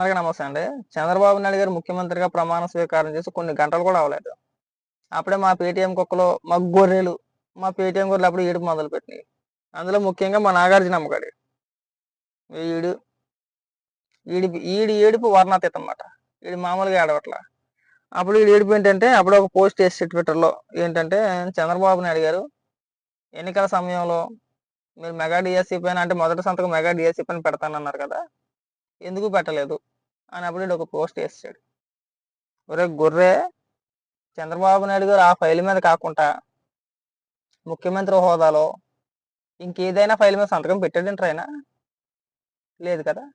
అలాగే నమస్తే అండి. చంద్రబాబు నాయుడు గారు ముఖ్యమంత్రిగా ప్రమాణ స్వీకారం చేసి కొన్ని గంటలు కూడా అవ్వలేదు. అప్పుడే మా పేటీఎం కుక్కలో మా గొర్రెలు మా పేటీఎం గొర్రెలు అప్పుడు ఏడుపు మొదలు పెట్టినాయి అందులో ముఖ్యంగా మా నాగార్జున అమ్మగాడి ఈడు ఈడి ఈడి ఏడుపు వర్ణాతీతం అన్నమాట ఈడు మామూలుగా ఏడవట్ల. అప్పుడు ఈడు ఏడుపు ఏంటంటే అప్పుడు ఒక పోస్ట్ వేసి ట్విట్టర్లో ఏంటంటే చంద్రబాబు నాయుడు గారు ఎన్నికల సమయంలో మీరు మెగా డిఎస్సీ పైన అంటే మొదటి సంతకం మెగా డిఎస్సీ పైన పెడతానన్నారు కదా ఎందుకు పెట్టలేదు? అని అప్పుడు ఒక పోస్ట్ వేసాడు ఒరే గొర్రె చంద్రబాబు నాయుడు గారు ఆ ఫైల్ మీద కాకుండా ముఖ్యమంత్రి హోదాలో ఇంకేదైనా ఫైల్ మీద సంతకం పెట్టాడంటారు ఆయన? లేదు కదా?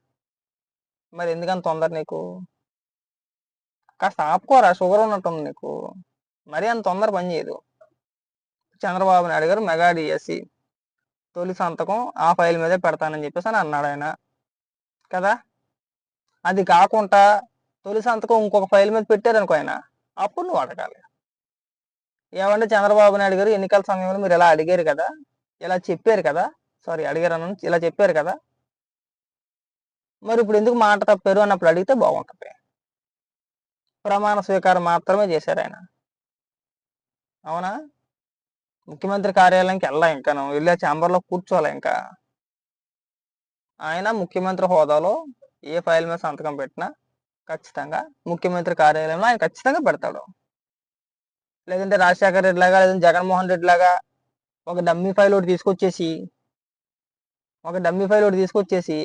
మరి ఎందుకని తొందర నీకు? కాస్త ఆపుకోరా షుగర్ ఉన్నట్టుంది నీకు. మరీ అంత తొందర పని చేయదు. చంద్రబాబు నాయుడు గారు మెగా డిఎస్సి. తొలి సంతకం ఆ ఫైల్ మీదే పెడతానని చెప్పేసి అని అన్నాడు ఆయన. కదా? అది కాకుండా తొలి సంతకం ఇంకొక ఫైల్ మీద పెట్టారనుకో ఆయన అప్పుడు నువ్వు అడగాలి. ఏమంటే చంద్రబాబు నాయుడు గారు ఎన్నికల సమయంలో మీరు ఇలా అడిగారు కదా ఇలా చెప్పారు కదా సారీ అడిగారు అన్న ఇలా చెప్పారు కదా. మరి ఇప్పుడు ఎందుకు మాట తప్పారు అన్నప్పుడు అడిగితే బాగుంటుంది. ప్రమాణ స్వీకారం మాత్రమే చేశారు ఆయన. అవునా? ముఖ్యమంత్రి కార్యాలయానికి వెళ్ళా ఇంకా నువ్వు ఆ ఛాంబర్లో కూర్చోవాలి ఇంకా. ఆయన ముఖ్యమంత్రి హోదాలో ఏ ఫైల్ మీద సంతకం పెట్టినా ఖచ్చితంగా ముఖ్యమంత్రి కార్యాలయంలో ఆయన ఖచ్చితంగా పెడతాడు. లేదంటే రాజశేఖర రెడ్డి లాగా లేదంటే జగన్మోహన్ రెడ్డి లాగా ఒక డమ్మీ ఫైల్ ఒకటి తీసుకొచ్చేసి ఒక డమ్మీ ఫైల్ ఒకటి తీసుకొచ్చేసి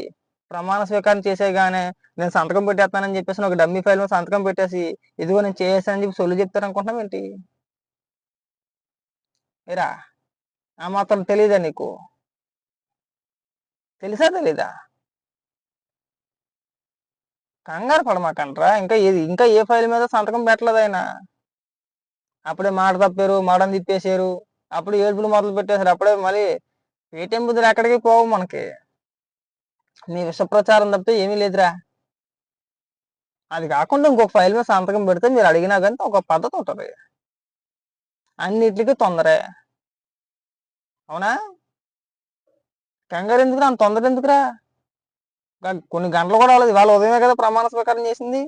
ప్రమాణ స్వీకారం చేసేగానే నేను సంతకం పెట్టేస్తానని చెప్పేసి ఒక డమ్మీ ఫైల్ మీద సంతకం పెట్టేసి ఇదిగో నేను చేసానని చెప్పి సొల్లు చెప్తారు అనుకుంటున్నాం ఏంటి? ఏరా? ఆ మాత్రం తెలీదా నీకు? తెలుసా తెలీదా? కంగారు పడమాకంట్రా ఇంకా ఏది? ఇంకా ఏ ఫైల్ మీద సంతకం పెట్టలేదు ఆయన అప్పుడే మాట తప్పారు మడని తిప్పేశారు. అప్పుడు ఏడుపులు మొదలు పెట్టేశారు. అప్పుడే మళ్ళీ పేటీఎం బుద్ధులు ఎక్కడికి పోవు మనకి. నీ విషప్రచారం తప్పితే ఏమీ లేదురా. అది కాకుండా ఇంకొక ఫైల్ మీద సంతకం పెడితే మీరు అడిగినా కానీ ఒక పద్ధతి ఉంటుంది. అన్నిటికీ తొందరే. అవునా? కంగారు ఎందుకురా? అంత తొందర ఎందుకురా? కొన్ని గంటలు కూడా అవ్వలేదు. ఇవాళ ఉదయమే కదా ప్రమాణ స్వీకారం చేసింది.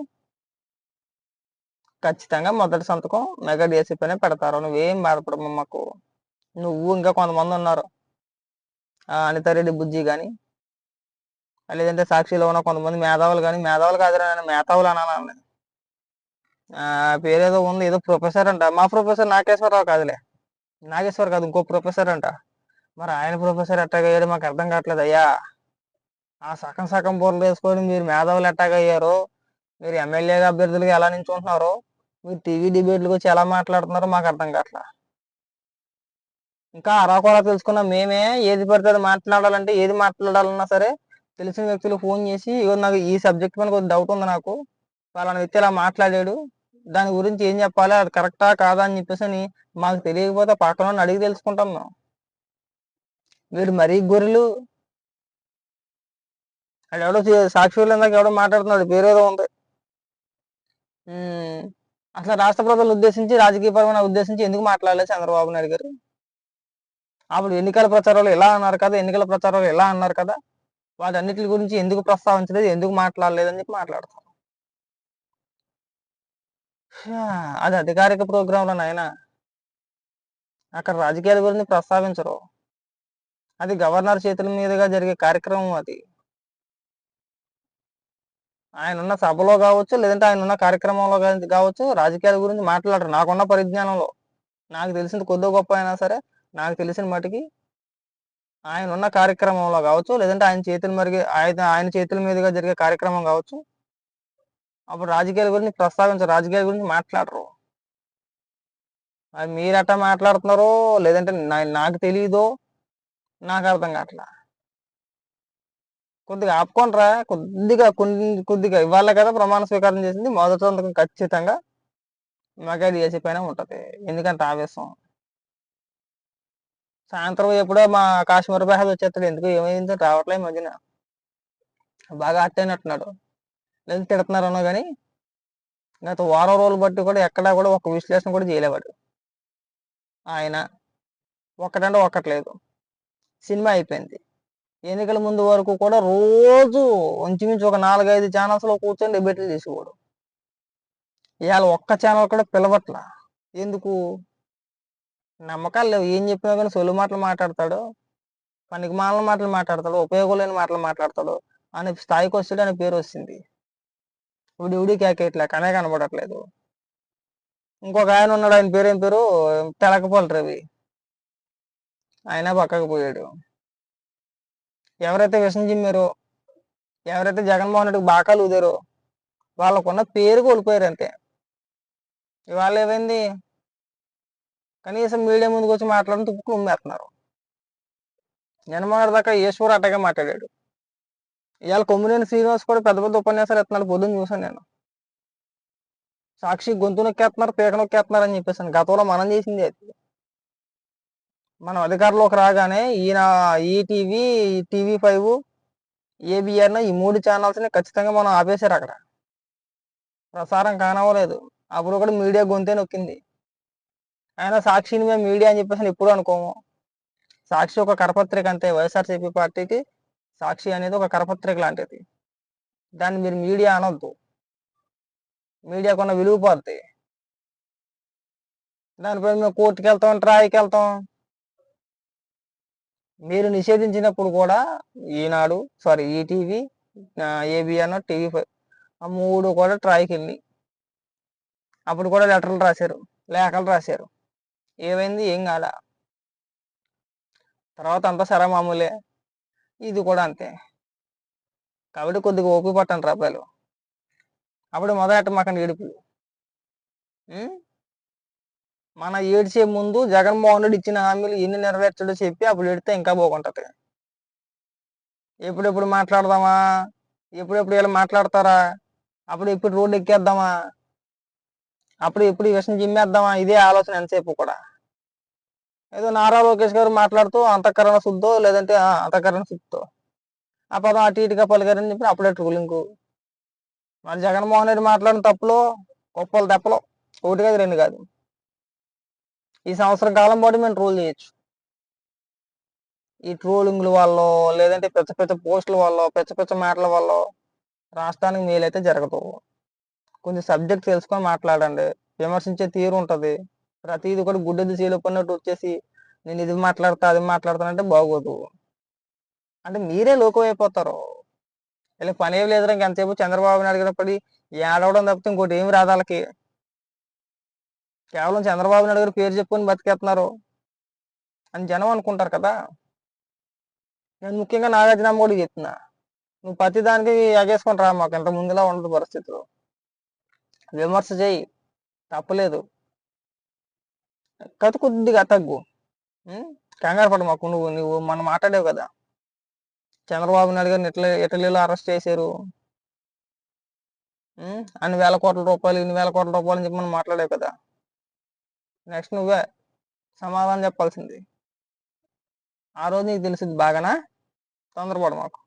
ఖచ్చితంగా మొదటి సంతకం మెగా డిఎస్సీ పెడతారు. నువ్వేం బాధపడము మాకు. నువ్వు ఇంకా కొంతమంది ఉన్నారు. అనితారెడ్డి బుజ్జి కానీ లేదంటే సాక్షిలో ఉన్న కొంతమంది మేధావులు కానీ మేధావులు కాదురా నేను మేధావులు అనాలని పేరేదో ఉంది. ఏదో ప్రొఫెసర్ అంట. మా ప్రొఫెసర్ నాగేశ్వరరావు కాదులే. నాగేశ్వర్ కాదు ఇంకో ప్రొఫెసర్ అంట. మరి ఆయన ప్రొఫెసర్ ఎట్టాగయ్యాడు మాకు అర్థం కావట్లేదు అయ్యా. ఆ సగం సగం బోర్లు వేసుకొని మీరు మేధావులు ఎట్టాగా అయ్యారు మీరు ఎమ్మెల్యేగా అభ్యర్థులుగా ఎలా నించుకుంటున్నారు మీరు టీవీ డిబేట్లకు వచ్చి ఎలా మాట్లాడుతున్నారో మాకు అర్థం కావట్లా. ఇంకా అరాకొరా తెలుసుకున్న మేమే ఏది పడితే అది మాట్లాడాలంటే ఏది మాట్లాడాలన్నా సరే తెలిసిన వ్యక్తులు ఫోన్ చేసి ఇగో నాకు ఈ సబ్జెక్ట్ మీద కొంచెం డౌట్ ఉంది నాకు వాళ్ళని వ్యక్తి ఇలా మాట్లాడాడు దాని గురించి ఏం చెప్పాలి అది కరెక్టా కాదా అని చెప్పేసి అని మాకు తెలియకపోతే పక్కన అడిగి తెలుసుకుంటాం మేము. మీరు మరీ గొర్రెలు అండ్ ఎవడో చే- సాక్షులు ఇందాక ఎవడో మాట్లాడుతున్నాడు పేరేదో ఉంది. అసలు రాష్ట్ర ప్రజలు ఉద్దేశించి రాజకీయపరమైన ఉద్దేశించి ఎందుకు మాట్లాడలేదు చంద్రబాబు నాయుడు గారు? అప్పుడు ఎన్నికల ప్రచారాలు ఎలా అన్నారు కదా ఎన్నికల ప్రచారాలు ఎలా అన్నారు కదా వాటన్నిటి గురించి ఎందుకు ప్రస్తావించలేదు ఎందుకు మాట్లాడలేదు అని చెప్పి మాట్లాడతాం అది అధికారిక ప్రోగ్రాంలో నాయన. అక్కడ రాజకీయాల గురించి ప్రస్తావించరు. అది గవర్నర్ చేతుల మీదుగా జరిగే కార్యక్రమం అది. ఆయన ఉన్న సభలో కావచ్చు లేదంటే ఆయన ఉన్న కార్యక్రమంలో కావచ్చు రాజకీయాల గురించి మాట్లాడరు. నాకున్న పరిజ్ఞానంలో. నాకు తెలిసింది కొద్ది గొప్ప అయినా సరే నాకు తెలిసిన మటుకి ఆయన ఉన్న కార్యక్రమంలో కావచ్చు లేదంటే ఆయన చేతుల మరిగి ఆయన ఆయన చేతుల మీదుగా జరిగే కార్యక్రమం కావచ్చు. అప్పుడు రాజకీయాల గురించి ప్రస్తావించరు. రాజకీయాల గురించి మాట్లాడరు. అది మీరు ఎట్టా మాట్లాడుతున్నారో లేదంటే నాకు తెలియదో నాకు అర్థం కావట్లా. కొద్దిగా ఆపుకోండిరా. కొద్దిగా కొన్ని కొద్దిగా ఇవాళ కదా ప్రమాణ స్వీకారం చేసింది. మొదటి సంతకం ఖచ్చితంగా మెగా డిఎస్సీ పైన ఉంటది. ఎందుకంటే ఆవేశం. సాయంత్రం ఎప్పుడో మా కాశ్మీర్ బహాద్ వచ్చేస్తాడు ఎందుకు ఏమైందో రావట్లే మధ్యన. బాగా అట్టైనట్టున్నాడు లేదు తిడుతున్నారు అన్నా కానీ గత వారం రోజులు బట్టి కూడా ఎక్కడా కూడా ఒక విశ్లేషణ కూడా చేయలేవాడు. ఆయన. ఒక్కటంటే ఒక్కట్లేదు సినిమా అయిపోయింది. ఎన్నికల ముందు వరకు కూడా రోజు ఇంచుమించు ఒక నాలుగైదు ఛానల్స్లో కూర్చొని డిబేట్లు చేసేవాడు. ఇవాళ ఒక్క ఛానల్ కూడా పిలవట్ల. ఎందుకు? నమ్మకాలు లేవు. ఏం చెప్పినా కానీ సొల్లు మాటలు మాట్లాడతాడు. పనికి మాల మాటలు మాట్లాడతాడు. ఉపయోగం లేని మాటలు మాట్లాడతాడు. అనే స్థాయికి వస్తాడు అనే పేరు వచ్చింది ఇప్పుడు ఇవిడి కేకేట్లే కనే కనబడట్లేదు. ఇంకొక ఆయన ఉన్నాడు. ఆయన పేరు ఏం పేరు? తెలకపోలు రవి. ఆయన పక్కకు పోయాడు. ఎవరైతే విషం చిమ్మారో ఎవరైతే జగన్మోహన్ రెడ్డికి బాకాలు ఊదారో వాళ్ళకున్న పేరు కోల్పోయారు అంతే. ఇవాళ ఏమైంది? కనీసం మీడియా ముందుకు వచ్చి మాట్లాడిన తుప్పుకు ఉమ్మేస్తున్నారు. జగన్మోహన్ దాకా ఈశ్వర్ అట్టగా మాట్లాడాడు. ఇవాళ కొమ్మినేని శ్రీనివాస్ కూడా పెద్ద పెద్ద ఉపన్యాసాలు ఎత్తున్నాడు పొద్దున్న చూసాను నేను. సాక్షి గొంతు నొక్కేస్తున్నారు పీక నొక్కేస్తున్నారు అని చెప్పేసి గతంలో మనం చేసింది అది. మనం అధికారంలోకి రాగానే ఈయన ఈటీవీ టీవీ ఫైవ్ ఏబిఆర్ను ఈ మూడు ఛానల్స్ని ఖచ్చితంగా మనం ఆపేశారు అక్కడ. ప్రసారం కానవ్వలేదు. అప్పుడు కూడా మీడియా గొంతే నొక్కింది. ఆయన సాక్షిని మేము మీడియా అని చెప్పేసి ఎప్పుడు అనుకోము. సాక్షి ఒక కరపత్రిక అంతే. వైఎస్ఆర్సీపీ పార్టీకి సాక్షి అనేది ఒక కరపత్రిక లాంటిది. దాన్ని మీరు మీడియా అనొద్దు. మీడియాకు ఉన్న విలువ పోద్ది. దానిపై మేము కోర్టుకి వెళ్తాం ట్రాయ్కి వెళ్తాం. మీరు నిషేధించినప్పుడు కూడా Eenadu sorry ETV ABN TV five ఆ మూడు కూడా ట్రాయ్కి వెళ్ళి. అప్పుడు కూడా లెటర్లు రాశారు లేఖలు రాశారు. ఏమైంది? ఏం కాల. తర్వాత అంతా సరే మామూలే. ఇది కూడా అంతే. కాబట్టి కొద్దిగా ఓపిక పట్టండి రూపాయలు అప్పుడు మొదలెట్ట మాకండి ఏడుపులు మన ఏడ్చే ముందు జగన్మోహన్ రెడ్డి ఇచ్చిన హామీలు ఎన్ని నెరవేర్చడో చెప్పి అప్పుడు ఎడితే ఇంకా బాగుంటది. ఎప్పుడెప్పుడు మాట్లాడదామా? ఎప్పుడెప్పుడు వీళ్ళు మాట్లాడతారా? అప్పుడు ఎప్పుడు రోడ్డు ఎక్కేద్దామా? అప్పుడు ఎప్పుడు ఈ విషయం జిమ్మేద్దామా? ఇదే ఆలోచన ఎంతసేపు కూడా. ఏదో నారా లోకేష్ గారు మాట్లాడుతూ అంతఃకరణ శుద్ధో లేదంటే అంతఃకరణ శుద్ధో. ఆ పదం అటు ఇటుగా పలికారని చెప్పి అప్పుడే ట్రూలింగ్. మరి జగన్మోహన్ రెడ్డి మాట్లాడిన తప్పులో గొప్పలు తప్పలో ఒకటి కాదు రెండు కాదు. ఈ సంవత్సరం కాలం పాటు మేము ట్రోల్ చేయొచ్చు. ఈ ట్రోలింగ్ల వల్ల లేదంటే పెద్ద పెద్ద పోస్టుల వల్ల పెద్ద పెద్ద మాటల వల్ల రాష్ట్రానికి మేలైతే జరగదు. కొంచెం సబ్జెక్ట్ తెలుసుకొని మాట్లాడండి. విమర్శించే తీరు ఉంటుంది. ప్రతిది కూడా గుడ్డది చీలపడినట్టు వచ్చేసి నేను ఇది మాట్లాడతా అది మాట్లాడతానంటే బాగోదు. అంటే మీరే లోకం అయిపోతారు ఇలా పని ఏం లేదురా ఇంకెంతసేపు చంద్రబాబు నాయుడు గారు పడి ఏడవడం తప్పితే ఇంకోటి ఏమి రాదు వాళ్ళకి. కేవలం చంద్రబాబు నాయుడు గారు పేరు చెప్పుకొని బతికేస్తున్నారు అని జనం అనుకుంటారు కదా. నేను ముఖ్యంగా నాగార్జున కూడా చెప్తున్నా. నువ్వు ప్రతి దానికి ఎగేసుకొని రా మాకు ఇంత ముందులా ఉండదు పరిస్థితులు. విమర్శ చేయి. తప్పలేదు. కథ కొద్దిగా తగ్గు. కంగారు పడ మాకు నువ్వు నువ్వు మనం మాట్లాడేవు కదా. చంద్రబాబు నాయుడు గారిని ఇటలీ ఇటలీలో అరెస్ట్ చేశారు? అన్ని వేల కోట్ల రూపాయలు ఇన్ని వేల కోట్ల రూపాయలు అని చెప్పి మనం మాట్లాడేవు కదా. నెక్స్ట్ నువ్వే. సమాధానం చెప్పాల్సింది. ఆ రోజు నీకు తెలిసింది బాగానా? తొందరపడు మాకు.